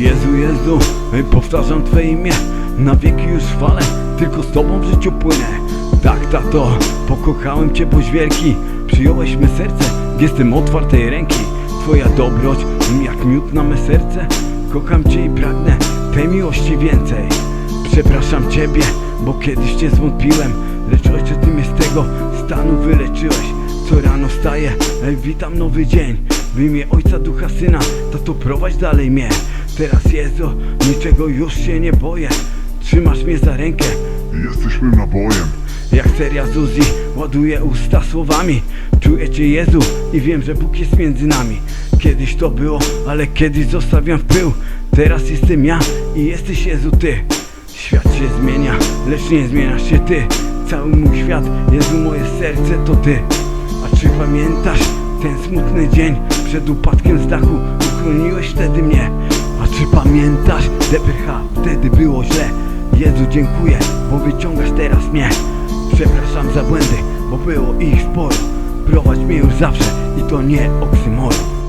Jezu, powtarzam Twe imię. Na wieki już chwalę, tylko z Tobą w życiu płynę. Tak, tato, pokochałem Cię, boś wielki. Przyjąłeś me serce, jestem otwartej ręki. Twoja dobroć, jak miód na me serce. Kocham Cię i pragnę tej miłości więcej. Przepraszam Ciebie, bo kiedyś Cię zwątpiłem. Lecz Ojcze, Ty mnie z tego stanu wyleczyłeś. Co rano wstaję, witam nowy dzień. W imię Ojca, Ducha, Syna, Tato prowadź dalej mnie Teraz Jezu, niczego już się nie boję. Trzymasz mnie za rękę, Jesteśmy nabojem. jak seria Zuzi ładuję usta słowami. Czuję Cię Jezu i wiem, że Bóg jest między nami. Kiedyś to było, ale kiedyś zostawiam w pył. Teraz jestem ja i jesteś Jezu Ty. Świat się zmienia, lecz nie zmieniasz się Ty. Cały mój świat, Jezu moje serce to Ty. A czy pamiętasz ten smutny dzień? Przed upadkiem z dachu uchroniłeś wtedy mnie czy pamiętasz DPH, wtedy było źle? Jezu dziękuję, bo wyciągasz teraz mnie. Przepraszam za błędy, bo było ich sporo. Prowadź mnie już zawsze i to nie oksymoron